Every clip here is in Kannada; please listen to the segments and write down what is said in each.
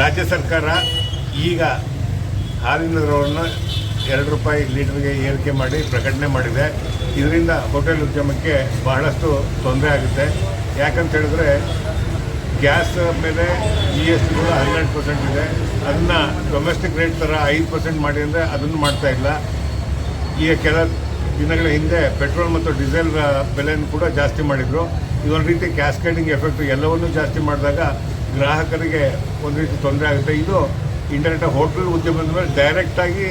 ರಾಜ್ಯ ಸರ್ಕಾರ ಈಗ ಹಾಲಿನ ದರವನ್ನು ಎರಡು ರೂಪಾಯಿ ಲೀಟರ್ಗೆ ಏರಿಕೆ ಮಾಡಿ ಪ್ರಕಟಣೆ ಮಾಡಿದೆ. ಇದರಿಂದ ಹೋಟೆಲ್ ಉದ್ಯಮಕ್ಕೆ ಬಹಳಷ್ಟು ತೊಂದರೆ ಆಗುತ್ತೆ. ಯಾಕಂತ ಹೇಳಿದ್ರೆ ಗ್ಯಾಸ್ ಮೇಲೆ ಜಿ ಎಸ್ ಟಿ ಕೂಡ ಹನ್ನೆರಡು ಪರ್ಸೆಂಟ್ ಇದೆ. ಅದನ್ನು ಡೊಮೆಸ್ಟಿಕ್ ರೇಟ್ ಥರ ಐದು ಪರ್ಸೆಂಟ್ ಮಾಡಿ ಅಂದರೆ ಅದನ್ನು ಮಾಡ್ತಾ ಇಲ್ಲ. ಈಗ ಕೆಲ ದಿನಗಳ ಹಿಂದೆ ಪೆಟ್ರೋಲ್ ಮತ್ತು ಡೀಸೆಲ್ ಬೆಲೆಯನ್ನು ಕೂಡ ಜಾಸ್ತಿ ಮಾಡಿದರು. ಇದೊಂದು ರೀತಿ ಕ್ಯಾಸ್ಕೇಡಿಂಗ್ ಎಫೆಕ್ಟ್ ಎಲ್ಲವನ್ನೂ ಜಾಸ್ತಿ ಮಾಡಿದಾಗ ಗ್ರಾಹಕರಿಗೆ ಒಂದು ರೀತಿ ತೊಂದರೆ ಆಗುತ್ತೆ. ಇದು ಇಂಟರ್ನೆಟ್ ಹೋಟೆಲ್ ಉದ್ಯಮದ ಮೇಲೆ ಡೈರೆಕ್ಟಾಗಿ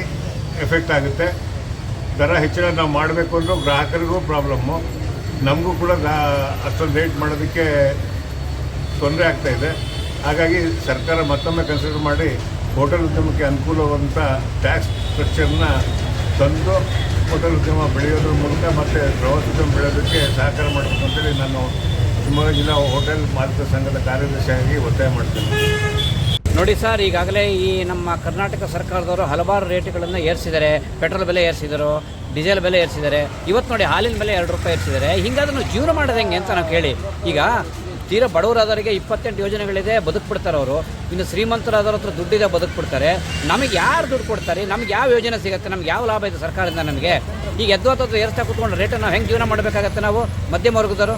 ಎಫೆಕ್ಟ್ ಆಗುತ್ತೆ. ದರ ಹೆಚ್ಚಳ ನಾವು ಮಾಡಬೇಕು ಅಂದರೂ ಗ್ರಾಹಕರಿಗೂ ಪ್ರಾಬ್ಲಮ್ಮು ನಮಗೂ ಕೂಡ ಅಷ್ಟೊಂದು ರೇಟ್ ಮಾಡೋದಕ್ಕೆ ತೊಂದರೆ ಆಗ್ತಾ ಇದೆ. ಹಾಗಾಗಿ ಸರ್ಕಾರ ಮತ್ತೊಮ್ಮೆ ಕನ್ಸಿಡರ್ ಮಾಡಿ ಹೋಟೆಲ್ ಉದ್ಯಮಕ್ಕೆ ಅನುಕೂಲವಾದಂಥ ಟ್ಯಾಕ್ಸ್ ಸ್ಟ್ರಕ್ಚರ್ನ ತಂದು ಹೋಟೆಲ್ ಉದ್ಯಮ ಬೆಳೆಯೋದ್ರ ಮೂಲಕ ಮತ್ತು ಪ್ರವಾಸೋದ್ಯಮ ಬೆಳೆಯೋದಕ್ಕೆ ಸಹಕಾರ ಮಾಡಬೇಕು ಅಂತೇಳಿ ನಾನು ಶಿವಮೊಗ್ಗ ಜಿಲ್ಲಾ ಹೋಟೆಲ್ ಮಾಲೀಕರ ಸಂಘದ ಕಾರ್ಯದರ್ಶಿಯಾಗಿ ಒತ್ತಾಯ ಮಾಡ್ತೇನೆ. ನೋಡಿ ಸರ್, ಈಗಾಗಲೇ ಈ ನಮ್ಮ ಕರ್ನಾಟಕ ಸರ್ಕಾರದವರು ಹಲವಾರು ರೇಟ್ಗಳನ್ನು ಏರಿಸಿದ್ದಾರೆ. ಪೆಟ್ರೋಲ್ ಬೆಲೆ ಏರಿಸಿದರು, ಡೀಸೆಲ್ ಬೆಲೆ ಏರಿಸಿದ್ದಾರೆ. ಇವತ್ತು ನೋಡಿ ಹಾಲಿನ ಬೆಲೆ ಎರಡು ರೂಪಾಯಿ ಏರಿಸಿದ್ದಾರೆ. ಹಿಂಗಾದ್ರೆ ನಾವು ಜೀವನ ಮಾಡೋದು ಹೆಂಗೆ ಅಂತ ನಾವು ಕೇಳಿ. ಈಗ ತೀರಾ ಬಡವರಾದವರಿಗೆ ಇಪ್ಪತ್ತೆಂಟು ಯೋಜನೆಗಳಿದೆ, ಬದುಕ್ಬಿಡ್ತಾರೆ ಅವರು. ಇನ್ನು ಶ್ರೀಮಂತರಾದವ್ರ ಹತ್ರ ದುಡ್ಡಿದೆ, ಬದುಕ್ಬಿಡ್ತಾರೆ. ನಮಗೆ ಯಾರು ದುಡ್ಡು ಕೊಡ್ತಾರೆ? ನಮ್ಗೆ ಯಾವ ಯೋಜನೆ ಸಿಗುತ್ತೆ? ನಮ್ಗೆ ಯಾವ ಲಾಭ ಇದೆ ಸರ್ಕಾರದಿಂದ ನಮಗೆ? ಈಗ ಎದ್ದು ಏರ್ಸ್ತಾ ಕೂತ್ಕೊಂಡು ರೇಟನ್ನು ಹೆಂಗೆ ಜೀವನ ಮಾಡಬೇಕಾಗತ್ತೆ ನಾವು? ಮಧ್ಯಮ ವರ್ಗದವರು?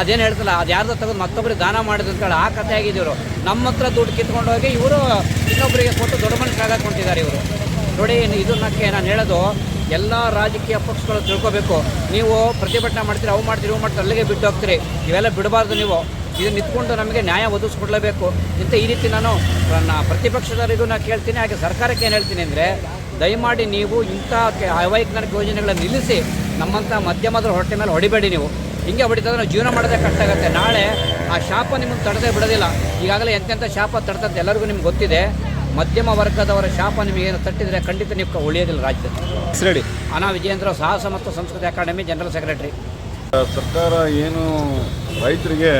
ಅದೇನು ಹೇಳ್ತಲ್ಲ, ಅದು ಯಾರ್ದು ತೆಗೆದು ಮತ್ತೊಬ್ಬರಿಗೆ ದಾನ ಮಾಡಿದ್ರು ಅಂತೇಳಿ ಆ ಕಥೆ ಆಗಿದ್ದೀವರು. ನಮ್ಮ ಹತ್ರ ದುಡ್ಡು ಕಿತ್ಕೊಂಡು ಹೋಗಿ ಇವರು ಇನ್ನೊಬ್ಬರಿಗೆ ಕೊಟ್ಟು ದೊಡ್ಡ ಮನುಷ್ಯರಾಗಿಕೊಂಡಿದ್ದಾರೆ ಇವರು. ನೋಡಿ, ಇದನ್ನಕ್ಕೆ ನಾನು ಹೇಳೋದು, ಎಲ್ಲ ರಾಜಕೀಯ ಪಕ್ಷಗಳು ತಿಳ್ಕೊಬೇಕು. ನೀವು ಪ್ರತಿಭಟನೆ ಮಾಡ್ತೀರಿ, ಅವು ಮಾಡ್ತೀರಿ, ಇವು ಮಾಡ್ತೀರಿ, ಅಲ್ಲಿಗೆ ಬಿಟ್ಟು ಹೋಗ್ತೀರಿ. ಇವೆಲ್ಲ ಬಿಡಬಾರ್ದು ನೀವು. ಇದು ನಿಂತ್ಕೊಂಡು ನಮಗೆ ನ್ಯಾಯ ಒದಗಿಸ್ಕೊಡ್ಲೇಬೇಕು. ಇಂಥ ಈ ರೀತಿ ನಾನು ಪ್ರತಿಪಕ್ಷದವರಿಗೂ ನಾನು ಕೇಳ್ತೀನಿ, ಹಾಗೆ ಸರ್ಕಾರಕ್ಕೆ ಏನು ಹೇಳ್ತೀನಿ ಅಂದರೆ, ದಯಮಾಡಿ ನೀವು ಇಂಥ ಅವೈಜ್ಞಾನಿಕ ಯೋಜನೆಗಳನ್ನು ನಿಲ್ಲಿಸಿ ನಮ್ಮಂಥ ಮಧ್ಯಮದ ಹೊಟ್ಟೆ ಮೇಲೆ ಹೊಡಿಬೇಡಿ ನೀವು. ಹಿಂಗೆ ಹೊಡಿತಂದ್ರೆ ನಾವು ಜೀವನ ಮಾಡೋದೇ ಕಷ್ಟ ಆಗುತ್ತೆ. ನಾಳೆ ಆ ಶಾಪ ನಿಮಗೆ ತಡದೆ ಬಿಡೋದಿಲ್ಲ. ಈಗಾಗಲೇ ಎಂತೆಂಥ ಶಾಪ ತಡ್ತಂತ ಎಲ್ಲರಿಗೂ ನಿಮ್ಗೆ ಗೊತ್ತಿದೆ. ಮಧ್ಯಮ ವರ್ಗದವರ ಶಾಪ ನಿಮಗೇನು ತಟ್ಟಿದರೆ ಖಂಡಿತ ನೀವು ಉಳಿಯೋದಿಲ್ಲ ರಾಜ್ಯದಲ್ಲಿ. ಹೇಳಿ ಅನಾ ವಿಜಯೇಂದ್ರ ಸಾಹಸ ಮತ್ತು ಸಂಸ್ಕೃತಿ ಅಕಾಡೆಮಿ ಜನರಲ್ ಸೆಕ್ರೆಟರಿ. ಸರ್ಕಾರ ಏನು ರೈತರಿಗೆ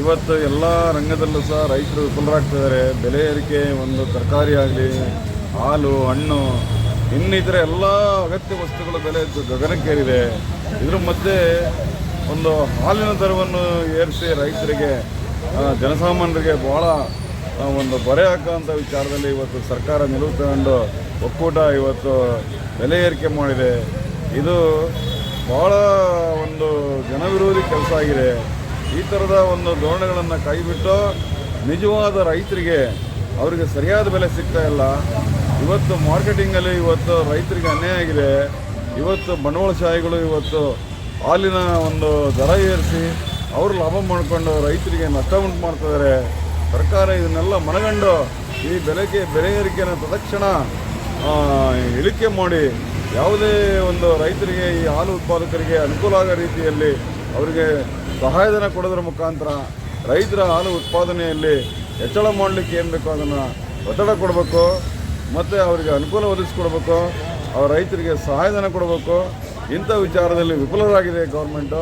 ಇವತ್ತು ಎಲ್ಲ ರಂಗದಲ್ಲೂ ಸಹ ರೈತರು ವಿಫಲರಾಗ್ತಿದ್ದಾರೆ ಬೆಲೆ ಏರಿಕೆ ಒಂದು ತರಕಾರಿ ಆಗಲಿ ಹಾಲು ಹಣ್ಣು ಇನ್ನಿತರ ಎಲ್ಲ ಅಗತ್ಯ ವಸ್ತುಗಳ ಬೆಲೆ ಗಗನಕ್ಕೇರಿದೆ. ಇದ್ರ ಮಧ್ಯೆ ಒಂದು ಹಾಲಿನ ದರವನ್ನು ಏರಿಸಿ ರೈತರಿಗೆ ಜನಸಾಮಾನ್ಯರಿಗೆ ಬಹಳ ಒಂದು ಬರೆ ಹಾಕುವಂಥ ವಿಚಾರದಲ್ಲಿ ಇವತ್ತು ಸರ್ಕಾರ ನಿಲುವು ತಗೊಂಡು ಒಕ್ಕೂಟ ಇವತ್ತು ಬೆಲೆ ಏರಿಕೆ ಮಾಡಿದೆ. ಇದು ಭಾಳ ಒಂದು ಜನವಿರೋಧಿ ಕೆಲಸ ಆಗಿದೆ. ಈ ಥರದ ಒಂದು ಧೋರಣೆಗಳನ್ನು ಕೈಬಿಟ್ಟು ನಿಜವಾದ ರೈತರಿಗೆ ಅವರಿಗೆ ಸರಿಯಾದ ಬೆಲೆ ಸಿಗ್ತಾ ಇಲ್ಲ. ಇವತ್ತು ಮಾರ್ಕೆಟಿಂಗಲ್ಲಿ ಇವತ್ತು ರೈತರಿಗೆ ಅನ್ಯಾಯ ಆಗಿದೆ. ಇವತ್ತು ಬಂಡವಾಳಶಾಹಿಗಳು ಇವತ್ತು ಹಾಲಿನ ಒಂದು ದರ ಏರಿಸಿ ಅವರು ಲಾಭ ಮಾಡಿಕೊಂಡು ರೈತರಿಗೆ ನಷ್ಟ ಉಂಟು ಮಾಡ್ತಿದ್ದಾರೆ. ಸರ್ಕಾರ ಇದನ್ನೆಲ್ಲ ಮನಗಂಡು ಈ ಬೆಲೆಗೆ ಬೆಲೆ ಏರಿಕೆಯನ್ನು ತಕ್ಷಣ ಇಳಿಕೆ ಮಾಡಿ ಯಾವುದೇ ಒಂದು ರೈತರಿಗೆ, ಈ ಹಾಲು ಉತ್ಪಾದಕರಿಗೆ ಅನುಕೂಲ ಆಗೋ ರೀತಿಯಲ್ಲಿ ಅವರಿಗೆ ಸಹಾಯಧನ ಕೊಡೋದ್ರ ಮುಖಾಂತರ ರೈತರ ಹಾಲು ಉತ್ಪಾದನೆಯಲ್ಲಿ ಹೆಚ್ಚಳ ಮಾಡಲಿಕ್ಕೆ ಏನು ಬೇಕೋ ಅದನ್ನು ಒತ್ತಡ ಕೊಡಬೇಕು, ಮತ್ತು ಅವರಿಗೆ ಅನುಕೂಲ ಒದಗಿಸ್ಕೊಡ್ಬೇಕು ಅವ್ರ ರೈತರಿಗೆ ಸಹಾಯಧನ ಕೊಡಬೇಕು. ಇಂಥ ವಿಚಾರದಲ್ಲಿ ವಿಫಲರಾಗಿದೆ ಗೌರ್ಮೆಂಟು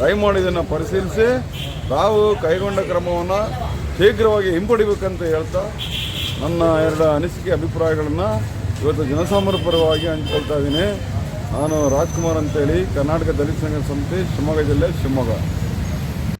ದಯಮಾಡಿ ಇದನ್ನು ಪರಿಶೀಲಿಸಿ, ತಾವು ಕೈಗೊಂಡ ಕ್ರಮವನ್ನು ಶೀಘ್ರವಾಗಿ ಹಿಂಪಡಿಬೇಕಂತ ಹೇಳ್ತಾ, ನನ್ನ ಎರಡು ಅನಿಸಿಕೆ ಅಭಿಪ್ರಾಯಗಳನ್ನು ಇವತ್ತು ಜನಸಾಮಾನ್ಯ ಪರವಾಗಿ ಹಂಚ್ಕೊಳ್ತಾ ಇದ್ದೀನಿ. ನಾನು ರಾಜ್ಕುಮಾರ್ ಅಂತೇಳಿ, ಕರ್ನಾಟಕ ದಲಿತ ಸಂಘ ಸಮಿತಿ, ಶಿವಮೊಗ್ಗ ಜಿಲ್ಲೆ ಶಿವಮೊಗ್ಗ.